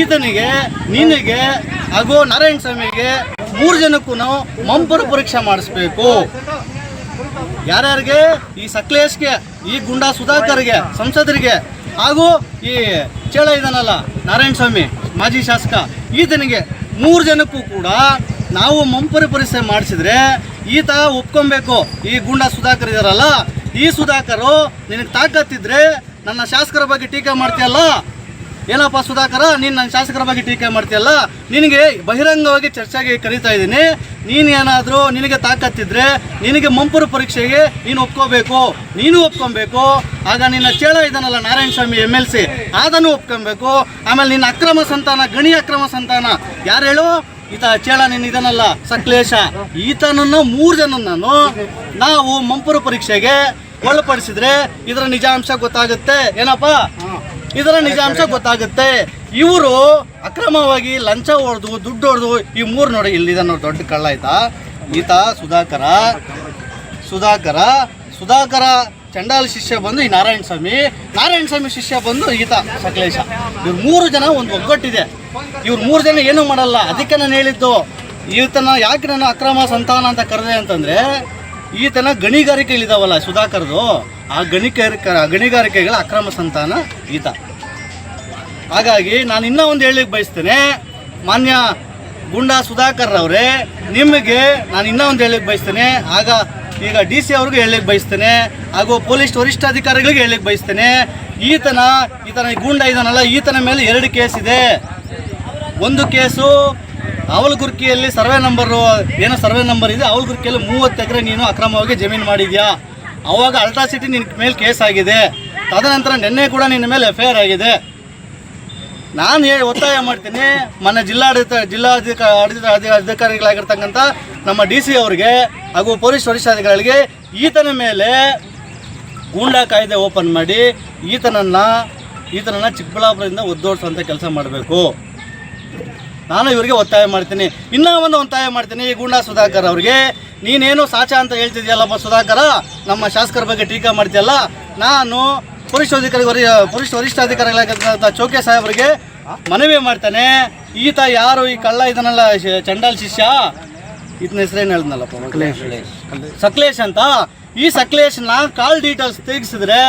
ಈತನಿಗೆ, ನಿನಗೆ, ಹಾಗೂ ನಾರಾಯಣ ಸ್ವಾಮಿಗೆ ಮೂರು ಜನಕ್ಕೂ ಮಂಪರು ಪರೀಕ್ಷೆ ಮಾಡಿಸ್ಬೇಕು. ಯಾರ್ಯಾರಿಗೆ? ಈ ಸಕ್ಲೇಶ್ಗೆ, ಈ ಗುಂಡಾ ಸುಧಾಕರ್ಗೆ, ಸಂಸದರಿಗೆ, ಹಾಗೂ ಈ ಚೇಳ ಇದನ್ನಲ್ಲ ನಾರಾಯಣ ಸ್ವಾಮಿ, ಮಾಜಿ ಶಾಸಕ, ಈತನಿಗೆ ಮೂರು ಜನಕ್ಕೂ ಕೂಡ ನಾವು ಮಂಪರಿ ಪರೀಕ್ಷೆ ಮಾಡಿಸಿದ್ರೆ ಈತ ಒಪ್ಕೊಬೇಕು. ಈ ಗುಂಡಾ ಸುಧಾಕರ್ ಇದಾರಲ್ಲ, ಈ ಸುಧಾಕರು ನಿನಗೆ ತಾಕತ್ತಿದ್ರೆ ನನ್ನ ಶಾಸಕರ ಬಗ್ಗೆ ಟೀಕೆ ಮಾಡ್ತೀಯಲ್ಲ? ಏನಪ್ಪ ಸುಧಾಕರ, ನೀನು ನನ್ನ ಶಾಸಕರ ಬಗ್ಗೆ ಟೀಕೆ ಮಾಡ್ತೀಯಲ್ಲ? ನಿನಗೆ ಬಹಿರಂಗವಾಗಿ ಚರ್ಚೆಗೆ ಕರೀತಾ ಇದ್ದೀನಿ. ನೀನು ಏನಾದರೂ ನಿನಗೆ ತಾಕತ್ತಿದ್ರೆ ನಿನಗೆ ಮಂಪುರ ಪರೀಕ್ಷೆಗೆ ನೀನು ಒಪ್ಕೋಬೇಕು. ನೀನು ಒಪ್ಕೊಬೇಕು. ಆಗ ನಿನ್ನ ಚೇಳ ಇದನ್ನಲ್ಲ Narayana Swamy M L C ಅದನ್ನು ಒಪ್ಕೊಬೇಕು. ಆಮೇಲೆ ನಿನ್ನ ಅಕ್ರಮ ಸಂತಾನ, ಗಣಿ ಅಕ್ರಮ ಸಂತಾನ. ಯಾರು ಹೇಳು? ಈತ ಚೇಳ ನಿನ್ನ ಇದನ್ನಲ್ಲ ಸಕ್ಲೇಶ. ಈತನನ್ನು ಮೂರು ಜನನನ್ನು ನಾವು ಮಂಪುರು ಪರೀಕ್ಷೆಗೆ ಒಳಪಡಿಸಿದ್ರೆ ಇದರ ನಿಜಾಂಶ ಗೊತ್ತಾಗುತ್ತೆ. ಏನಪ್ಪ? ಇದರ ನಿಜಾಂಶ ಗೊತ್ತಾಗುತ್ತೆ. ಇವರು ಅಕ್ರಮವಾಗಿ ಲಂಚ ಹೊಡೆದು, ದುಡ್ಡು ಹೊಡೆದು ಈ ಮೂರು ನೋಡಿ ಇಲ್ಲಿದೆ ನೋಡಿ ದೊಡ್ಡ ಕಳ್ಳ ಆಯ್ತಾ? ಈತ ಸುಧಾಕರ ಸುಧಾಕರ ಸುಧಾಕರ ಚಂಡಾಲ ಶಿಷ್ಯ ಬಂದು ಈ ನಾರಾಯಣ ಸ್ವಾಮಿ ನಾರಾಯಣ ಸ್ವಾಮಿ ಶಿಷ್ಯ ಬಂದು ಈತ ಸಕಲೇಶ. ಇವ್ರು ಮೂರು ಜನ ಒಂದು ಒಗ್ಗಟ್ಟಿದೆ. ಇವ್ರು ಮೂರು ಜನ ಏನೂ ಮಾಡಲ್ಲ. ಅದಕ್ಕೆ ನಾನು ಹೇಳಿದ್ದು, ಈತನ ಯಾಕೆ ನಾನು ಅಕ್ರಮ ಸಂತಾನ ಅಂತ ಕರೆದೆ ಅಂತಂದ್ರೆ ಈತನ ಗಣಿಗಾರಿಕೆಗಳಿದಾವಲ್ಲ ಸುಧಾಕರ್ದು, ಆ ಗಣಿಗಾರಿಕೆ, ಗಣಿಗಾರಿಕೆಗಳ ಅಕ್ರಮ ಸಂತಾನ ಈತ. ಹಾಗಾಗಿ ನಾನು ಇನ್ನೂ ಒಂದು ಹೇಳಲಿಕ್ಕೆ ಬಯಸ್ತೇನೆ, ಮಾನ್ಯ ಗುಂಡಾ ಸುಧಾಕರ್ ಅವರೇ ನಿಮಗೆ ನಾನು ಇನ್ನೂ ಒಂದು ಹೇಳಲಿಕ್ಕೆ ಬಯಸ್ತೇನೆ, ಆಗ ಈಗ ಡಿ ಸಿ ಅವ್ರಿಗೂ ಹೇಳಲಿಕ್ಕೆ ಬಯಸ್ತೇನೆ, ಹಾಗೂ ಪೊಲೀಸ್ ವರಿಷ್ಠಾಧಿಕಾರಿಗಳಿಗೆ ಹೇಳಲಿಕ್ಕೆ ಬಯಸ್ತೇನೆ, ಈತನ ಈತನ ಗೂಂಡ ಇದನ್ನಲ್ಲ, ಈತನ ಮೇಲೆ ಎರಡು ಕೇಸ್ ಇದೆ. ಒಂದು ಕೇಸು ಅವಲಗುರ್ಕಿಯಲ್ಲಿ ಸರ್ವೆ ನಂಬರು, ಏನೋ ಸರ್ವೆ ನಂಬರ್ ಇದೆ ಅವಲಗುರ್ಕಿಯಲ್ಲಿ ಮೂವತ್ತು ಎಕರೆ ನೀನು ಅಕ್ರಮವಾಗಿ ಜಮೀನು ಮಾಡಿದ್ಯಾ? ಅವಾಗ ಅಲ್ಟ್ರಾಸಿಟಿ ನಿನ್ನ ಮೇಲೆ ಕೇಸ್ ಆಗಿದೆ. ತದನಂತರ ನಿನ್ನೆ ಕೂಡ ನಿನ್ನ ಮೇಲೆ ಎಫ್ ಐ ಆಗಿದೆ. ನಾನು ಹೇಳಿ ಒತ್ತಾಯ ಮಾಡ್ತೀನಿ, ಮೊನ್ನೆ ಜಿಲ್ಲಾಡಳಿತ ಅಧಿಕ, ಅಧಿಕಾರಿಗಳಾಗಿರ್ತಕ್ಕಂಥ ನಮ್ಮ ಡಿ ಸಿ ಅವರಿಗೆ ಹಾಗೂ ಪೊಲೀಸ್ ವರಿಷ್ಠಾಧಿಕಾರಿಗಳಿಗೆ ಈತನ ಮೇಲೆ ಗೂಂಡಾ ಕಾಯ್ದೆ ಓಪನ್ ಮಾಡಿ ಈತನನ್ನು ಈತನನ್ನು ಚಿಕ್ಕಬಳ್ಳಾಪುರದಿಂದ ಒದ್ದೋಡಿಸುವಂಥ ಕೆಲಸ ಮಾಡಬೇಕು. ನಾನು ಇವರಿಗೆ ಒತ್ತಾಯ ಮಾಡ್ತೀನಿ. ಇನ್ನೂ ಒಂದು ಒತ್ತಾಯ ಮಾಡ್ತೀನಿ ಈ ಗೂಂಡಾ ಸುಧಾಕರ್ ಅವರಿಗೆ. ನೀನೇನು ಸಾಚ ಅಂತ ಹೇಳ್ತಿದ್ಯಲ್ಲಪ್ಪ ಸುಧಾಕರ? ನಮ್ಮ ಶಾಸಕರ ಬಗ್ಗೆ ಟೀಕಾ ಮಾಡ್ತೀಯಲ್ಲ? ನಾನು ಪೊಲೀಸ್ ಅಧಿಕಾರಿ ವರಿ ಪೊಲೀಸ್ ವರಿಷ್ಠಾಧಿಕಾರಿಗಳಾಗಿರ್ತಕ್ಕಂಥ ಚೌಕೆ ಸಾಹೇಬರಿಗೆ ಮನವಿ ಮಾಡ್ತಾನೆ. ಈತ ಯಾರು ಈ ಕಳ್ಳ ಇದನ್ನೆಲ್ಲ ಚಂಡಾಲ್ ಶಿಷ್ಯ? ಇದನ್ನ ಹೆಸರೇನು ಹೇಳ್ದನಲ್ಲಪ್ಪ ಸಕ್ಲೇಶ್. ಅಂತ? ಈ ಸಕ್ಲೇಶ್ನ ಕಾಲ್ ಡೀಟೇಲ್ಸ್ ತೆಗೆಸಿದ್ರೆ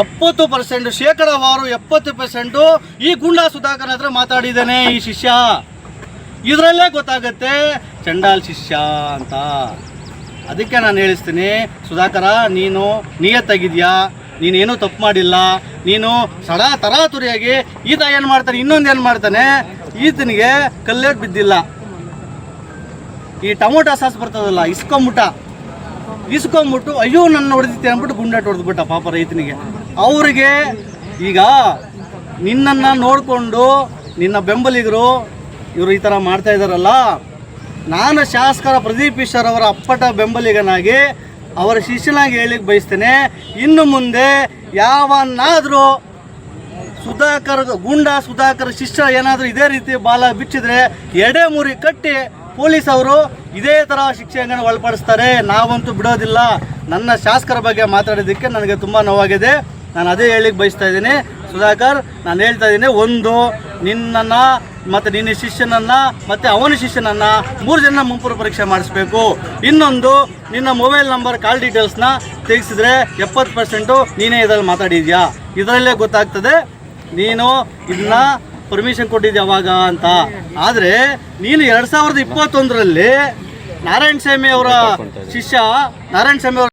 ಎಪ್ಪತ್ತು ಪರ್ಸೆಂಟ್, ಶೇಕಡಾವಾರು ಎಪ್ಪತ್ತು ಪರ್ಸೆಂಟು ಈ ಗುಂಡಾ ಸುಧಾಕರ್ ಹತ್ರ ಮಾತಾಡಿದ್ದೇನೆ ಈ ಶಿಷ್ಯ. ಇದರಲ್ಲೇ ಗೊತ್ತಾಗುತ್ತೆ ಚಂಡಾಲ್ ಶಿಷ್ಯ ಅಂತ. ಅದಕ್ಕೆ ನಾನು ಹೇಳಿಸ್ತೀನಿ, ಸುಧಾಕರ, ನೀನು ನಿಯತ್ತಾಗಿದ್ಯಾ? ನೀನೇನು ತಪ್ಪು ಮಾಡಿಲ್ಲ? ನೀನು ಸಡ ತರಾತುರಿಯಾಗಿ ಈತ ಏನು ಮಾಡ್ತಾನೆ, ಇನ್ನೊಂದು ಏನು ಮಾಡ್ತಾನೆ? ಈತನಿಗೆ ಕಲ್ಲೇಟ್ ಬಿದ್ದಿಲ್ಲ. ಈ ಟೊಮೊಟೊ ಸಾಸ್ ಬರ್ತದಲ್ಲ ಇಸ್ಕೊಂಬಿಟ್ಟ ಇಸ್ಕೊಂಬಿಟ್ಟು ಅಯ್ಯೋ, ನನ್ನ ಹೊಡೆದಿತ್ತೆ ಅಂದ್ಬಿಟ್ಟು ಗುಂಡಾಟ ಹೊಡೆದ್ಬಿಟ್ಟ ಪಾಪ ರೈತನಿಗೆ. ಅವರಿಗೆ ಈಗ ನಿನ್ನನ್ನು ನೋಡಿಕೊಂಡು ನಿನ್ನ ಬೆಂಬಲಿಗರು ಇವರು ಈ ಥರ ಮಾಡ್ತಾ ಇದ್ದಾರಲ್ಲ ನಾನು ಶಾಸಕರ ಪ್ರದೀಪ್ ಈಶ್ವರ್ ಅವರ ಅಪ್ಪಟ ಬೆಂಬಲಿಗನಾಗಿ ಅವರ ಶಿಷ್ಯನಾಗಿ ಹೇಳಿಕ್ಕೆ ಬಯಸ್ತೇನೆ. ಇನ್ನು ಮುಂದೆ ಯಾವನ್ನಾದರೂ ಸುಧಾಕರ್, ಗುಂಡ ಸುಧಾಕರ್ ಶಿಷ್ಯ ಏನಾದರೂ ಇದೇ ರೀತಿ ಬಾಲ ಬಿಚ್ಚಿದ್ರೆ ಎಡೆ ಮುರಿ ಕಟ್ಟಿ ಪೊಲೀಸ್ ಅವರು ಇದೇ ಥರ ಶಿಕ್ಷೆಯನ್ನು ಒಳಪಡಿಸ್ತಾರೆ. ನಾವಂತೂ ಬಿಡೋದಿಲ್ಲ. ನನ್ನ ಶಾಸಕರ ಬಗ್ಗೆ ಮಾತಾಡೋದಕ್ಕೆ ನನಗೆ ತುಂಬ ನೋವಾಗಿದೆ. ನಾನು ಅದೇ ಹೇಳಿಕ್ಕೆ ಬಯಸ್ತಾ ಇದ್ದೀನಿ. ಸುಧಾಕರ್, ನಾನು ಹೇಳ್ತಾ ಇದ್ದೀನಿ, ಒಂದು, ನಿನ್ನನ್ನು ಮತ್ತು ನಿನ್ನ ಶಿಷ್ಯನನ್ನು ಮತ್ತು ಅವನ ಶಿಷ್ಯನನ್ನು ಮೂರು ಜನ ಮುಂಪುರು ಪರೀಕ್ಷೆ ಮಾಡಿಸ್ಬೇಕು. ಇನ್ನೊಂದು, ನಿನ್ನ ಮೊಬೈಲ್ ನಂಬರ್, ಕಾಲ್ ಡೀಟೇಲ್ಸ್ನ ತೆಗೆಸಿದ್ರೆ ಎಪ್ಪತ್ತು ಪರ್ಸೆಂಟು ನೀನೇ ಇದರಲ್ಲಿ ಮಾತಾಡಿದ್ಯಾ? ಇದರಲ್ಲೇ ಗೊತ್ತಾಗ್ತದೆ. ನೀನು ಇದನ್ನ ಪರ್ಮಿಷನ್ ಕೊಟ್ಟಿದ್ದೆ ಅವಾಗ ಅಂತ. ಆದರೆ ನೀನು ಎರಡು ಸಾವಿರದ ಇಪ್ಪತ್ತೊಂದರಲ್ಲಿ ನಾರಾಯಣ ಸ್ವಾಮಿ ಅವರ ಶಿಷ್ಯ ನಾರಾಯಣ ಸ್ವಾಮಿ ಅವರ